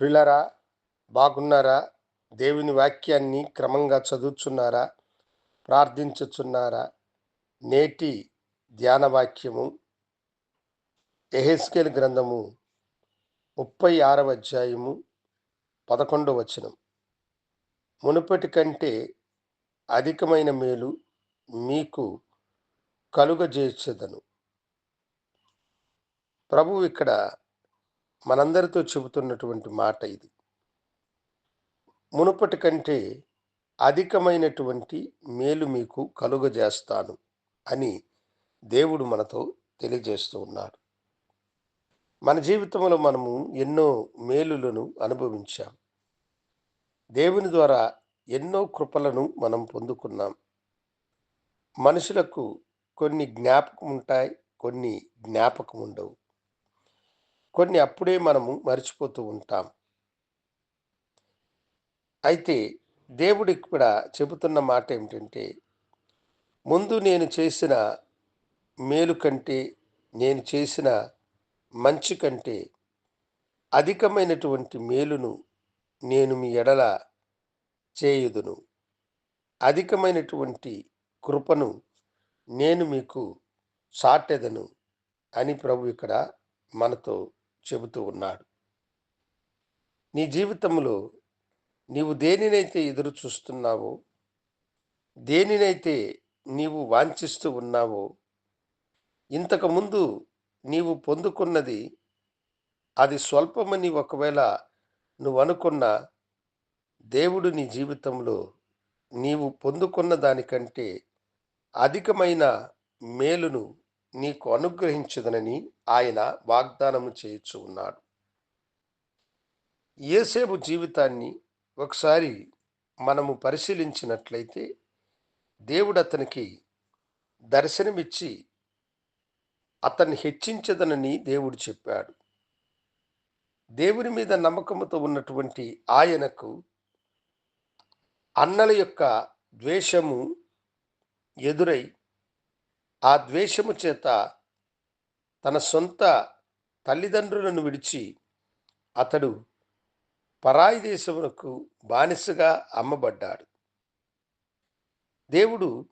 ప్రిలరా బాగున్నారా? దేవుని వాక్యాన్ని క్రమంగా చదువుచున్నారా? ప్రార్థించుచున్నారా? నేటి ధ్యాన వాక్యము ఎహెస్కేల్ గ్రంథము ముప్పై ఆరవ అధ్యాయము పదకొండవ వచనం. మునుపటి కంటే అధికమైన మేలు మీకు కలుగజేర్చదను ప్రభువు ఇక్కడ మనందరితో చెబుతున్నటువంటి మాట ఇది. మునుపటి కంటే అధికమైనటువంటి మేలు మీకు కలుగజేస్తాను అని దేవుడు మనతో తెలియజేస్తూ ఉన్నాడు మన జీవితంలో మనము ఎన్నో మేలులను అనుభవించాం. దేవుని ద్వారా ఎన్నో కృపలను మనం పొందుకున్నాం. మనుషులకు కొన్ని జ్ఞాపకం ఉంటాయి కొన్ని జ్ఞాపకం ఉండవు కొన్ని అప్పుడే మనము మర్చిపోతూ ఉంటాం. అయితే దేవుడు ఇక్కడ చెబుతున్న మాట ఏమిటంటే ముందు నేను చేసిన మేలు కంటే నేను చేసిన మంచి కంటే అధికమైనటువంటి మేలును నేను మీ ఎడల చేయుదును. అధికమైనటువంటి కృపను నేను మీకు సాటెదను అని ప్రభు ఇక్కడ మనతో చెబుతూ ఉన్నాడు. నీ జీవితంలో నీవు దేనినైతే ఎదురు చూస్తున్నావో దేనినైతే నీవు వాంఛిస్తూ ఉన్నావో ఇంతకుముందు నీవు పొందుకున్నది అది స్వల్పమని ఒకవేళ నువ్వు అనుకున్న దేవుడు నీ జీవితంలో నీవు పొందుకున్న దానికంటే అధికమైన మేలును నీకు అనుగ్రహించదనని ఆయన వాగ్దానము చేయుచు ఉన్నాడు. ఏసేపు జీవితాన్ని ఒకసారి మనము పరిశీలించినట్లయితే దేవుడు అతనికి దర్శనమిచ్చి అతన్ని హెచ్చించదనని దేవుడు చెప్పాడు. దేవుని మీద నమ్మకముతో ఉన్నటువంటి ఆయనకు అన్నల యొక్క ద్వేషము ఎదురై ఆ ద్వేషము చేత తన సొంత తల్లిదండ్రులను విడిచి అతడు పరాయి దేశమునకు బానిసగా అమ్మబడ్డాడు. దేవుడు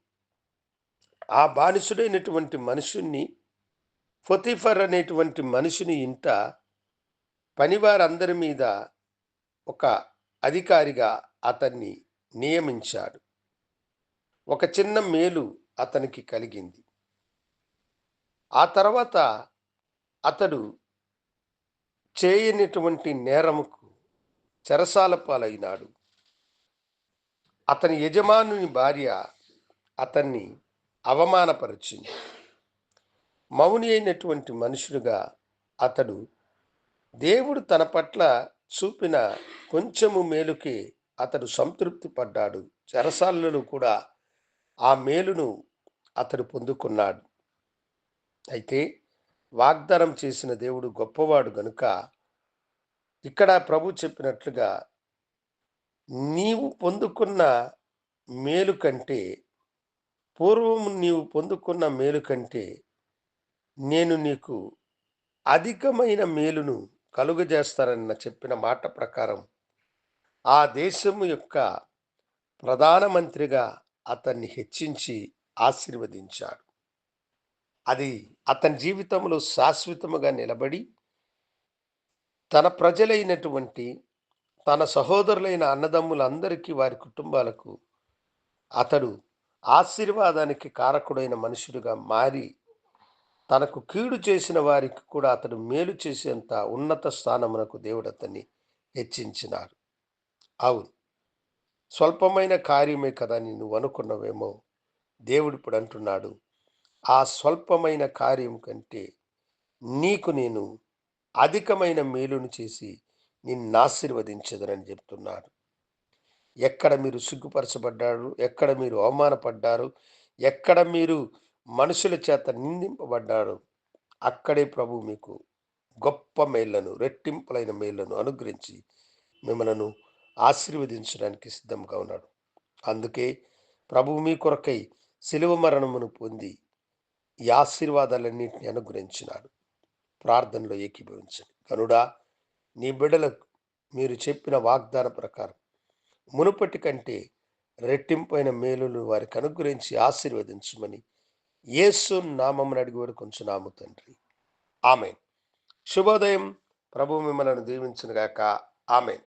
ఆ బానిసుడైనటువంటి మనుషుణ్ణి ఫొతిఫర్ అనేటువంటి మనుషుని ఇంట పనివారందరి మీద ఒక అధికారిగా అతన్ని నియమించాడు. ఒక చిన్న మేలు అతనికి కలిగింది. ఆ తర్వాత అతడు చేయనటువంటి నేరముకు చెరసాల పాలైనాడు. అతని యజమానుని భార్య అతన్ని అవమానపరిచింది. మౌని అయినటువంటి మనుషుడుగా అతడు దేవుడు తన పట్ల చూపిన కొంచెము మేలుకే అతడు సంతృప్తి పడ్డాడు. చెరసాలలో కూడా ఆ మేలును అతడు పొందుకున్నాడు. అయితే వాగ్దానం చేసిన దేవుడు గొప్పవాడు గనుక ఇక్కడ ప్రభు చెప్పినట్లుగా నీవు పొందుకున్న మేలు కంటే పూర్వము నీవు పొందుకున్న మేలు కంటే నేను నీకు అధికమైన మేలును కలుగజేస్తానన్న చెప్పిన మాట ప్రకారం ఆ దేశము యొక్క ప్రధానమంత్రిగా అతన్ని హెచ్చించి ఆశీర్వదించాడు. అది అతని జీవితంలో శాశ్వతముగా నిలబడి తన ప్రజలైనటువంటి తన సహోదరులైన అన్నదమ్ములందరికీ వారి కుటుంబాలకు అతడు ఆశీర్వాదానికి కారకుడైన మనుషుడుగా మారి తనకు కీడు చేసిన వారికి కూడా అతడు మేలు చేసేంత ఉన్నత స్థానమునకు దేవుడు అతన్ని హెచ్చించినారు అవును. స్వల్పమైన కార్యమే కదా నువ్వు అనుకున్నవేమో దేవుడు ఇప్పుడు అంటున్నాడు. ఆ స్వల్పమైన కార్యం కంటే నీకు నేను అధికమైన మేలును చేసి నిన్ను ఆశీర్వదించదనని చెప్తున్నాడు. ఎక్కడ మీరు సిగ్గుపరచబడ్డారు? ఎక్కడ మీరు అవమానపడ్డారు? ఎక్కడ మీరు మనుషుల చేత నిందింపబడ్డారు? అక్కడే ప్రభు మీకు గొప్ప మేళ్ళను రెట్టింపులైన మేళ్ళను అనుగ్రహించి మిమ్మలను ఆశీర్వదించడానికి సిద్ధంగా ఉన్నాడు. అందుకే ప్రభు మీ కొరకై శిలువ మరణమును పొంది ఈ ఆశీర్వాదాలన్నింటినీ అనుగ్రహించినాడు. ప్రార్థనలో ఏకీభవించండి. కనుడా నీ బిడ్డలకు మీరు చెప్పిన వాగ్దాన ప్రకారం మునుపటి కంటే రెట్టింపైన మేలులు వారికి అనుగ్రహించి ఆశీర్వదించమని యేసు నామమ్మని అడిగి వేడుకొంచున్నాము తండ్రి. ఆమె శుభోదయం. ప్రభు మిమ్మల్ని దీవించునుగాక. ఆమెన్.